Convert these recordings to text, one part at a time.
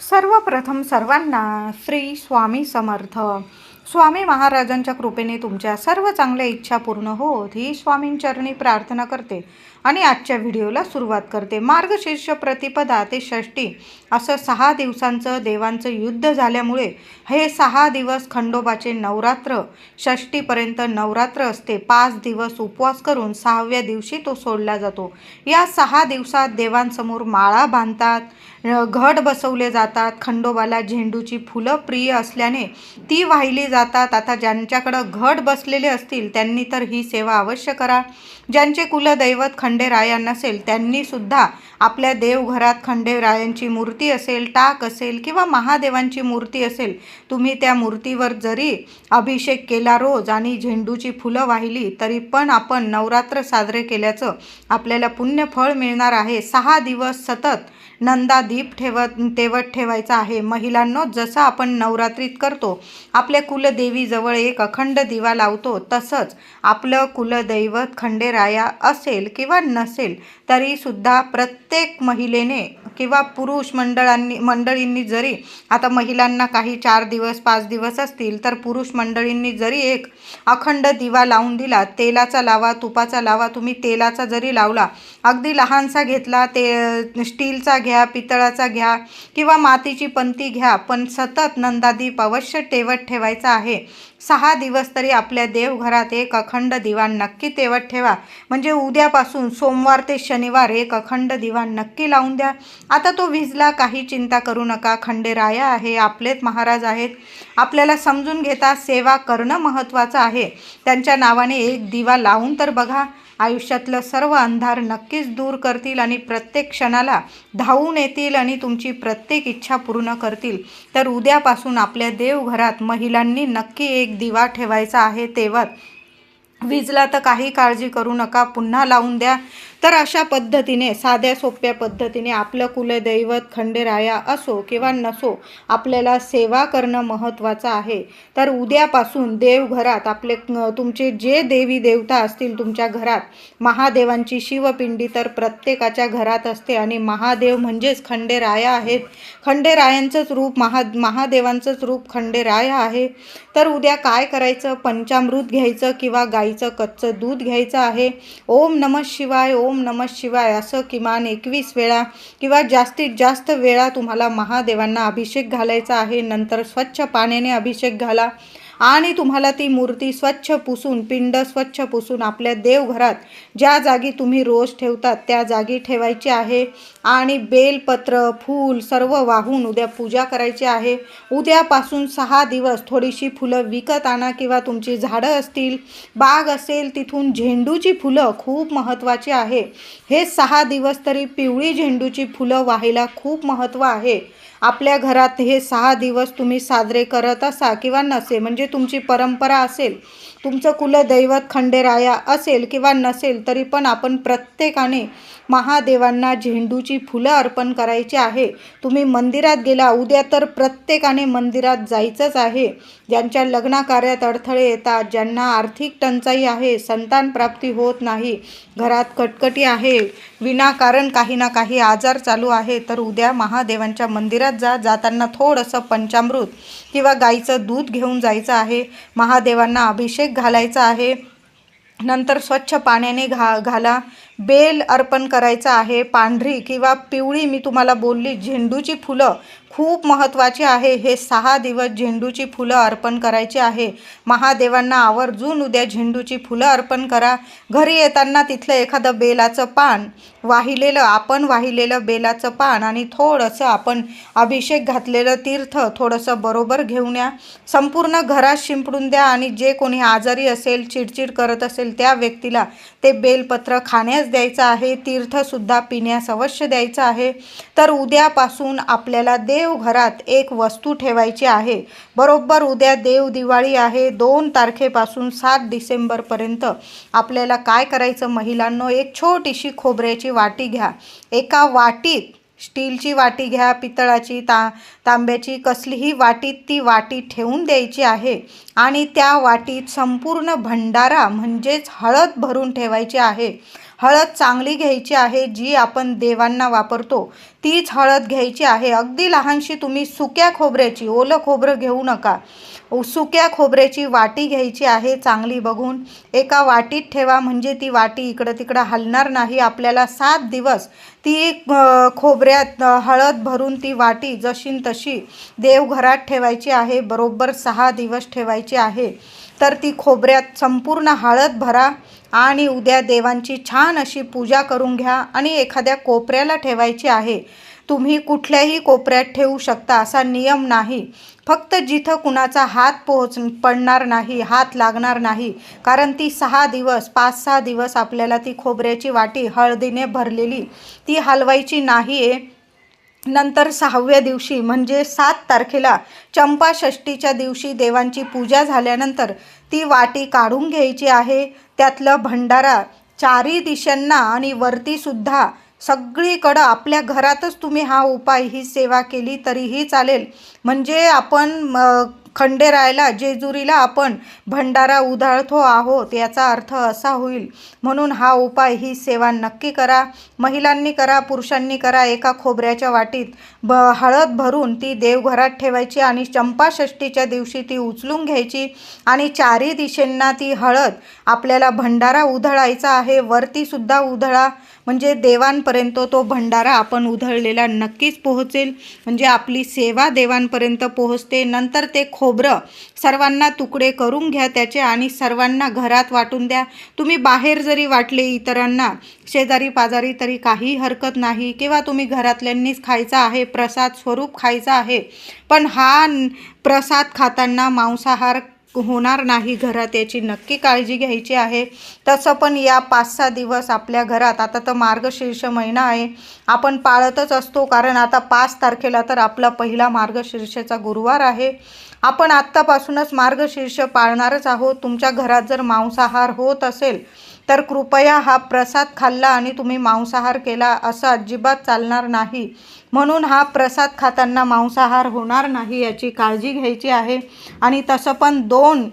सर्वप्रथम सर्वांना श्री स्वामी समर्थ. स्वामी महाराजांच्या कृपेने तुमच्या सर्व चांगल्या इच्छा पूर्ण होत ही स्वामींचरणी प्रार्थना करते आणि आजच्या व्हिडिओला सुरुवात करते. मार्गशीर्ष प्रतिपदा ते षष्टी असं सहा दिवसांचं देवांचं युद्ध झाल्यामुळे हे सहा दिवस खंडोबाचे नवरात्र षष्टीपर्यंत नवरात्र असते. पाच दिवस उपवास करून सहाव्या दिवशी तो सोडला जातो. या सहा दिवसात देवांसमोर माळा बांधतात घट बसवले जातात. खंडोबाला झेंडूची फुलं प्रिय असल्याने ती वाहिली जातात. आता ज्यांच्याकडं घट बसलेले असतील त्यांनी तर ही सेवा अवश्य करा. ज्यांचे कुलदैवत खंडेराया नसेल त्यांनीसुद्धा आपल्या देवघरात खंडेरायांची मूर्ती असेल टाक असेल किंवा महादेवांची मूर्ती असेल तुम्ही त्या मूर्तीवर जरी अभिषेक केला रोज आणि झेंडूची फुलं वाहिली तरी पण आपण नवरात्र साजरे केल्याचं आपल्याला पुण्य फळ मिळणार आहे. सहा दिवस सतत नंदा दीप ठेवत तेवत ठेवायचा आहे. महिलांनो जसं आपण नवरात्रीत करतो आपल्या कुलदेवीजवळ एक अखंड दिवा लावतो तसंच आपलं कुलदैवत खंडेराया असेल किंवा नसेल तरीसुद्धा प्रत्येक महिलेने किंवा पुरुष मंडळांनी मंडळींनी जरी आता महिलांना काही चार दिवस पाच दिवस असतील तर पुरुष मंडळींनी जरी एक अखंड दिवा लावून दिला तेलाचा लावा तुपाचा लावा तुम्ही तेलाचा जरी लावला अगदी लहानसा घेतला ते स्टीलचा घ्या पितळाचा घ्या किंवा मातीची पंती घ्या पण सतत नंदादीप अवश्य तेवत ठेवायचा आहे. सहा दिवस तरी आपल्या देवघरात एक अखंड दिवाण नक्की तेवत ठेवा. म्हणजे उद्यापासून सोमवार ते शनिवार एक अखंड दिवाण नक्की लावून द्या. आता तो विजला काही चिंता करू नका. खंडेराया आहे आपलेच महाराज आहेत. आपल्याला समजून घेता सेवा करणं महत्त्वाचं आहे. त्यांच्या नावाने एक दिवा लावून तर बघा. आयुष्यातलं सर्व अंधार नक्कीच दूर करतील आणि प्रत्येक क्षणाला धावून येतील आणि तुमची प्रत्येक इच्छा पूर्ण करतील. तर उद्यापासून आपल्या देवघरात महिलांनी नक्की एक दिवा ठेवायचा आहे तेव्हा. विजला तर काही काळजी करू नका पुन्हा लावून द्या. तर अशा पद्धतीने साध्या सोप्या पद्धतीने आपलं कुलदैवत खंडेराया असो किंवा नसो आपल्याला सेवा करणं महत्त्वाचं आहे. तर उद्यापासून देवघरात आपले तुमचे जे देवी देवता असतील तुमच्या घरात महादेवांची शिवपिंडी तर प्रत्येकाच्या घरात असते आणि महादेव म्हणजेच खंडेराया आहेत. खंडेरायांचंच रूप महा महादेवांचंच रूप खंडेराया आहे. तर उद्या काय करायचं? पंचामृत घ्यायचं किंवा गाईचं कच्चं दूध घ्यायचं आहे? ओम नम शिवाय ओम ओम नम शिवाय असं किमान एकवीस वेळा किंवा जास्तीत जास्त वेळा तुम्हाला महादेवांना अभिषेक घालायचा आहे. नंतर स्वच्छ पाण्याने अभिषेक घाला. आणि तुम्हाला ती मूर्ती स्वच्छ पुसून पिंड स्वच्छ पुसून आपल्या देवघरात ज्या जागी तुम्ही रोज ठेवतात त्या जागी ठेवायची आहे. आणि बेलपत्र फूल सर्व वाहून उद्या पूजा करायची आहे. उद्यापासून सहा दिवस थोडीशी फुलं विकत आणा किंवा तुमची झाडं असतील बाग असेल तिथून झेंडूची फुलं खूप महत्त्वाची आहे. हे सहा दिवस तरी पिवळी झेंडूची फुलं व्हायला खूप महत्त्व आहे. आपल्या घरात हे सहा दिवस तुम्ही साजरे करत असा किंवा नसे म्हणजे तुमची परंपरा असेल तुमचं कुलदैवत खंडेराया असेल किंवा नसेल तरी पण आपण प्रत्येकाने महादेवांना झेंडूची फुलं अर्पण करायची आहे. तुम्ही मंदिरात गेला उद्या तर प्रत्येकाने मंदिरात जायचंच आहे. ज्यांच्या लग्नाकार्यात अडथळे येतात ज्यांना आर्थिक टंचाई आहे संतान प्राप्ती होत नाही घरात कटकटी आहे विनाकारण काही ना काही आजार चालू आहे तर उद्या महादेवांच्या मंदिरात जा जाताना थोडंसं पंचामृत किंवा गाईचं दूध घेऊन जायचं आहे. महादेवांना अभिषेक घालायचा आहे. नंतर स्वच्छ पाण्याने घा घाला. बेल अर्पण करायचं आहे. पांढरी किंवा पिवळी मी तुम्हाला बोलली झेंडूची फुलं खूप महत्त्वाची आहे. हे सहा दिवस झेंडूची फुलं अर्पण करायची आहे. महादेवांना आवर्जून उद्या झेंडूची फुलं अर्पण करा. घरी येताना तिथलं एखादं बेलाचं पान वाहिलेलं आपण वाहिलेलं बेलाचं पान आणि थोडंसं आपण अभिषेक घातलेलं तीर्थ थोडंसं बरोबर घेऊन या. संपूर्ण घरात शिंपडून द्या आणि जे कोणी आजारी असेल चिडचिड करत असेल त्या व्यक्तीला ते बेलपत्र खाण्यास द्यायचं आहे तीर्थसुद्धा पिण्यास अवश्य द्यायचं आहे. तर उद्यापासून आपल्याला देवघरात एक वस्तू ठेवायची आहे. बरोबर उद्या देव दिवाळी आहे. दोन तारखेपासून सात डिसेंबरपर्यंत आपल्याला काय करायचं महिलांनो? एक छोटीशी खोबऱ्याची वाटी घ्या. एका वाटीत स्टीलची वाटी घ्या पितळाची ता तांब्याची कसलीही वाटीत ती वाटी ठेवून द्यायची आहे आणि त्या वाटीत संपूर्ण भंडारा म्हणजेच हळद भरून ठेवायची आहे. हळद चांगली घ्यायची आहे जी आपण देवांना वापरतो. तीच हळद घ्यायची आहे. अगदी लहानशी तुम्ही सुक्या खोबऱ्याची ओलं खोबरं घेऊ नका. सुक्या खोबऱ्याची वाटी घ्यायची आहे चांगली बघून. एका वाटीत ठेवा म्हणजे ती वाटी इकडं तिकडं हलणार नाही. आपल्याला सात दिवस ती खोबऱ्यात हळद भरून ती वाटी जशी न तशी देवघरात ठेवायची आहे. बरोबर सहा दिवस ठेवायची आहे. तर ती खोबऱ्यात संपूर्ण हळद भरा आणि उद्या देवांची छान अशी पूजा करून घ्या आणि एखाद्या कोपऱ्याला ठेवायची आहे. तुम्ही कुठल्याही कोपऱ्यात ठेवू शकता असा नियम नाही. फक्त जिथं कुणाचा हात पोहोच पडणार नाही हात लागणार नाही कारण ती सहा दिवस पाच सहा दिवस आपल्याला ती खोबऱ्याची वाटी हळदीने भरलेली ती हलवायची नाही आहे नंतर सहाव्या दिवशी म्हणजे सात तारखेला चंपाषष्टीच्या दिवशी देवांची पूजा झाल्यानंतर ती वाटी काढून घ्यायची आहे. त्यातलं भंडारा चारी दिशांना आणि वरतीसुद्धा सगळीकडं आपल्या घरातच तुम्ही हा उपाय ही सेवा केली तरीही चालेल. म्हणजे आपण खंडेरायला जेजुरीला आपण भंडारा उधळतो आहोत याचा अर्थ असा होईल. म्हणून हा उपाय ही सेवा नक्की करा. महिलांनी करा पुरुषांनी करा एका खोबऱ्याच्या वाटीत ब हळद भरून ती देवघरात ठेवायची आणि चंपाषष्टीच्या दिवशी ती उचलून घ्यायची आणि चारी दिशेंना ती हळद आपल्याला भंडारा उधळायचा आहे वरतीसुद्धा उधळा. म्हणजे देवांपर्यंत तो भंडारा आपण उधळलेला नक्कीच पोहोचेल. म्हणजे आपली सेवा देवांपर्यंत पोहोचते. नंतर ते खोबरं. सर्वांना तुकडे करून घ्या त्याचे आणि सर्वांना घरात वाटून द्या. तुम्ही बाहेर जरी वाटले इतरांना शेजारी पाजारी तरी काही हरकत नाही किंवा तुम्ही घरातल्यांनीच खायचा आहे प्रसाद स्वरूप खायचा आहे. पण हा प्रसाद खाताना मांसाहार होणार नाही घरात याची नक्की काळजी घ्यायची आहे. तसं पण या पाच सहा दिवस आपल्या घरात आता तर मार्गशीर्ष महिना आहे. आपण पाळतच असतो कारण आता पाच तारखेला तर आपला पहिला मार्गशीर्षाचा गुरुवार आहे. आपण आत्तापासूनच मार्गशीर्ष पाळणारच आहोत. तुमच्या घरात जर मांसाहार होत असेल तर कृपया हा प्रसाद खाल्ला आणि तुम्ही मांसाहार केला असं अजिबात चालणार नाही. म्हणून हा प्रसाद खाताना मांसाहार होणार नाही याची काळजी घ्यायची आहे. आणि तसं पण दोन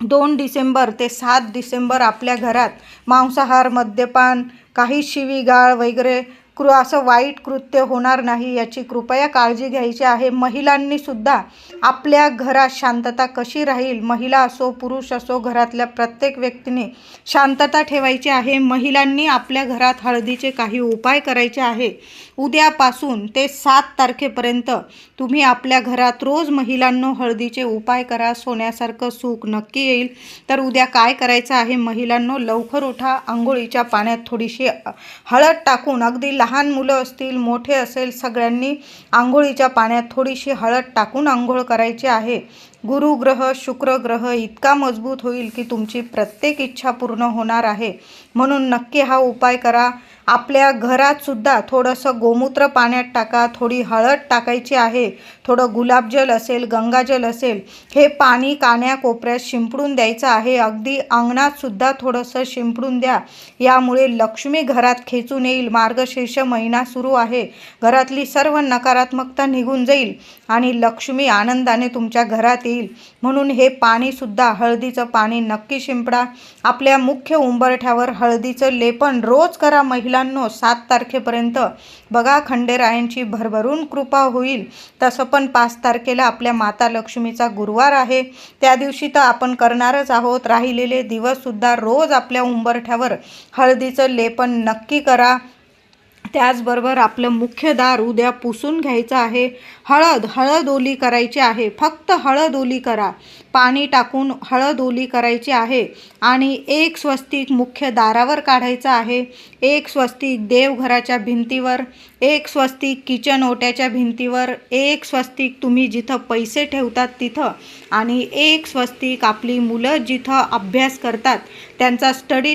दोन डिसेंबर ते सात डिसेंबर आपल्या घरात मांसाहार मद्यपान काही शिवीगाळ वगैरे कृ असं वाईट कृत्य होणार नाही याची कृपया काळजी घ्यायची आहे. महिलांनीसुद्धा आपल्या घरात शांतता कशी राहील? महिला असो पुरुष असो घरातल्या प्रत्येक व्यक्तीने शांतता ठेवायची आहे. महिलांनी आपल्या घरात हळदीचे काही उपाय करायचे आहे. उद्यापासून ते सात तारखेपर्यंत तुम्ही आपल्या घरात रोज महिलांनो हळदीचे उपाय करा. सोन्यासारखं सुख नक्की येईल. तर उद्या काय करायचं आहे? महिलांनो लवकर उठा. आंघोळीच्या पाण्यात थोडीशी हळद टाकून अगदी लहान मुलं असतील मोठे असेल सगळ्यांनी आंघोळीच्या पाण्यात थोडीशी हळद टाकून आंघोळ करायची आहे. गुरुग्रह शुक्रग्रह इतका मजबूत होईल की तुमची प्रत्येक इच्छा पूर्ण होणार आहे. म्हणून नक्की हा उपाय करा. आपल्या घरातसुद्धा थोडंसं गोमूत्र पाण्यात टाका थोडी हळद टाकायची आहे थोडं गुलाबजल असेल गंगाजल असेल हे पाणी कान्या कोपऱ्यात शिंपडून द्यायचं आहे. अगदी अंगणातसुद्धा थोडंसं शिंपडून द्या. यामुळे लक्ष्मी घरात खेचून येईल. मार्गशीर्ष महिना सुरू आहे. घरातली सर्व नकारात्मकता निघून जाईल आणि लक्ष्मी आनंदाने तुमच्या घरात येईल. म्हणून हे पाणीसुद्धा हळदीचं पाणी नक्की शिंपडा. आपल्या मुख्य उंबरठ्यावर हळदीचं लेपन रोज करा मुलांनो सात तारखेपर्यंत. बघा खंडेरायांची भरभरून कृपा होईल. तसं पण पाच तारखेला आपल्या माता लक्ष्मीचा गुरुवार आहे. त्या दिवशी तर आपण करणारच आहोत. राहिलेले दिवससुद्धा रोज आपल्या उंबरठ्यावर. हळदीचं लेपन नक्की करा. त्याचबरोबर आपलं मुख्य दार उद्या पुसून घ्यायचं आहे. हळद हळद ओली करायची आहे. फक्त हळद ओली करा. पाणी टाकून हळद ओली करायची आहे. आणि एक स्वस्तिक मुख्य दारावर काढायचं आहे. एक स्वस्तिक देवघराच्या भिंतीवर एक स्वस्तिक किचन ओट्याच्या भिंतीवर एक स्वस्तिक तुम्ही जिथं पैसे ठेवतात तिथं आणि एक स्वस्तिक आपली मुलं जिथं अभ्यास करतात त्यांचा स्टडी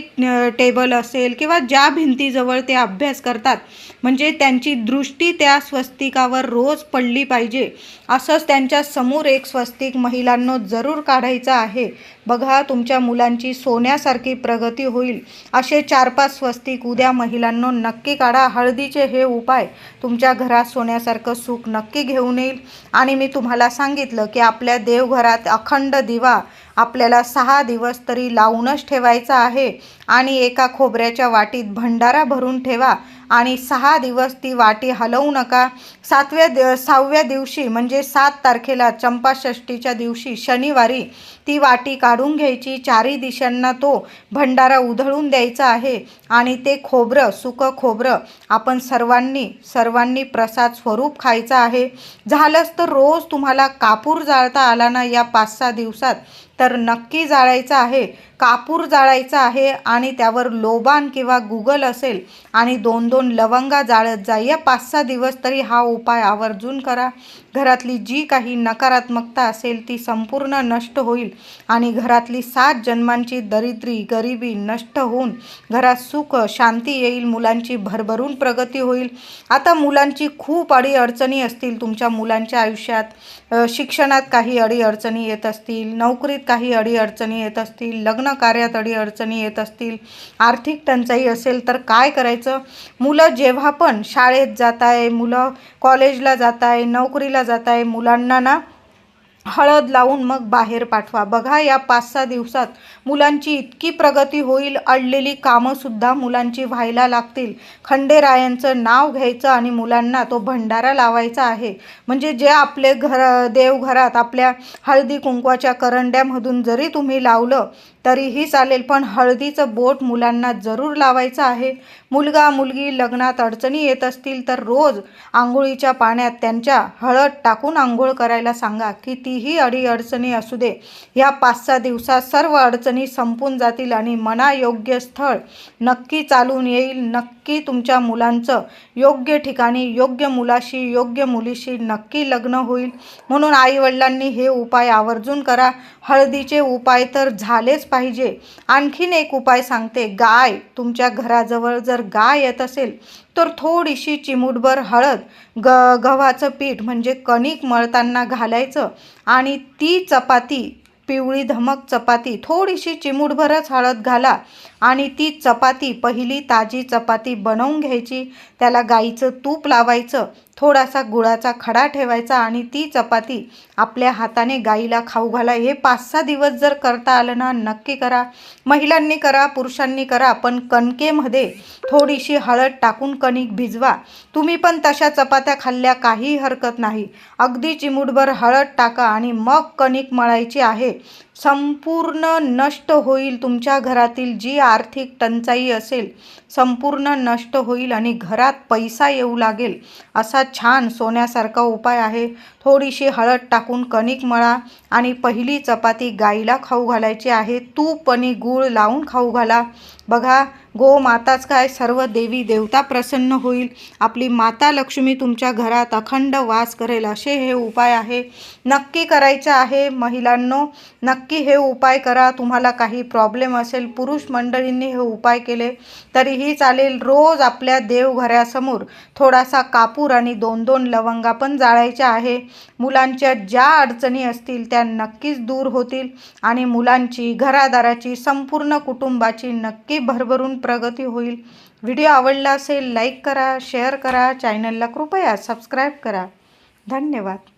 टेबल असेल किंवा ज्या भिंतीजवळ ते अभ्यास करतात म्हणजे त्यांची दृष्टी त्या स्वस्तिकावर रोज पडली पाहिजे. असंच त्यांच्यासमोर एक स्वस्तिक महिलांनो जरूर काढायचं आहे. बघा तुमच्या मुलांची सोन्यासारखी प्रगती होईल. असे चार पाच स्वस्तिक उद्या महिलांनो नक्की काढा. हळदीचे हे उपाय तुमच्या घरात सोन्यासारखं सुख नक्की घेऊन येईल. आणि मी तुम्हाला सांगितलं की आपल्या देवघरात अखंड दिवा आपल्याला सहा दिवस तरी लावूनच ठेवायचा आहे. आणि एका खोबऱ्याच्या वाटीत भंडारा भरून ठेवा. आणि सहा दिवस ती वाटी हलवू नका. सातव्या दि सहाव्या दिवशी म्हणजे सात तारखेला चंपाषष्टीच्या दिवशी शनिवारी ती वाटी काढून घ्यायची. चारी दिशांना तो भंडारा उधळून द्यायचा आहे आणि ते खोबरं सुकं खोबरं आपण सर्वांनी सर्वांनी प्रसाद स्वरूप खायचं आहे. झालंच तर रोज तुम्हाला कापूर जाळता आला ना या पाच सहा दिवसात. तर नक्की जाळायचं आहे कापूर जाळायचा आहे आणि त्यावर लोबान किंवा गुगल असेल आणि दोन दोन लवंगा जाळत जा या पाच सहा दिवस तरी हा उपाय आवर्जून करा. घरातली जी काही नकारात्मकता असेल ती संपूर्ण नष्ट होईल आणि घरातली सात जन्मांची दरिद्री गरिबी नष्ट होऊन घरात सुख शांती येईल मुलांची भरभरून प्रगती होईल. आता मुलांची खूप अडीअडचणी असतील तुमच्या मुलांच्या आयुष्यात. शिक्षणात काही अडीअडचणी येत असतील नोकरीत काही अडीअडचणी येत असतील लग्न कार्यात अडीअडचणी येत असतील आर्थिक टंचाई असेल तर काय करायचं? मुलं जेव्हा पण शाळेत जात आहे मुलं कॉलेजला जात आहे नोकरीला जात आहे. मुलांना ना हळद लावून मग बाहेर पाठवा. बघा या पाच सहा दिवसात मुलांची इतकी प्रगती होईल. अडलेली कामंसुद्धा मुलांची व्हायला लागतील. खंडेरायांचं नाव घ्यायचं आणि मुलांना तो भंडारा लावायचा आहे. म्हणजे जे आपले घर देवघरात आपल्या हळदी कुंकवाच्या करंड्यामधून जरी तुम्ही लावलं तरीही चालेल पण हळदीचं बोट मुलांना जरूर लावायचं आहे. मुलगा मुलगी लग्नात अडचणी येत असतील तर रोज आंघोळीच्या पाण्यात त्यांच्या हळद टाकून आंघोळ करायला सांगा. कितीही अडीअडचणी असू दे या पाच सहा दिवसात सर्व अडचणी संपून जातील आणि मनायोग्य स्थळ नक्की चालून येईल. नक्की तुमच्या मुलांचं योग्य ठिकाणी योग्य मुलाशी योग्य मुलीशी नक्की लग्न होईल. म्हणून आईवडिलांनी हे उपाय आवर्जून करा. हळदीचे उपाय तर झालेच पाहिजे. आणखीन एक उपाय सांगते. गाय तुमच्या घराजवळ जर गाय येत असेल तर थोडीशी चिमूटभर हळद ग गव्हाचं पीठ म्हणजे कणिक मळताना घालायचं आणि ती चपाती पिवळी धमक चपाती थोडीशी चिमूटभरच हळद घाला. आणि ती चपाती पहिली ताजी चपाती बनवून घ्यायची. त्याला गाईचं तूप लावायचं. थोडासा गुळाचा खडा ठेवायचा आणि ती चपाती आपल्या हाताने गाईला खाऊ घाला. हे पाच सहा दिवस जर करता आलं ना नक्की करा. महिलांनी करा पुरुषांनी करा पण कणकेमध्ये थोडीशी हळद टाकून कणिक भिजवा. तुम्ही पण तशा चपात्या खाल्ल्या काही हरकत नाही. अगदी चिमूटभर हळद टाका आणि मग कणिक मळायची आहे. संपूर्ण नष्ट होईल तुमच्या घरातील जी आर्थिक टंचाई असेल संपूर्ण नष्ट होईल आणि घरात पैसा येऊ लागेल असा छान सोन्यासारखा उपाय आहे. थोडीशी हळद टाकून कणिक मळा आणि पहिली चपाती गाईला खाऊ घालायची आहे. तूप आणि गूळ लावून खाऊ घाला. बघा गो माताच काय सर्व देवी देवता प्रसन्न होईल. आपली माता लक्ष्मी तुमच्या घरात अखंड वास करेल असे हे उपाय आहे. नक्की करायचं आहे महिलांनो नक्की हे उपाय करा. तुम्हाला काही प्रॉब्लेम असेल पुरुष मंडळींनी हे उपाय केले तरी तरीही चालेल रोज आपल्या देवघरासमोर थोडासा कापूर आणि दोन दोन लवंगा पण जाळायच्या आहे. मुलांच्या ज्या अडचणी असतील त्या नक्कीच दूर होतील आणि मुलांची घरादाराची संपूर्ण कुटुंबाची नक्की भरभरून प्रगती होईल. व्हिडिओ आवडला असेल लाईक करा शेअर करा चॅनलला कृपया सबस्क्राईब करा. धन्यवाद.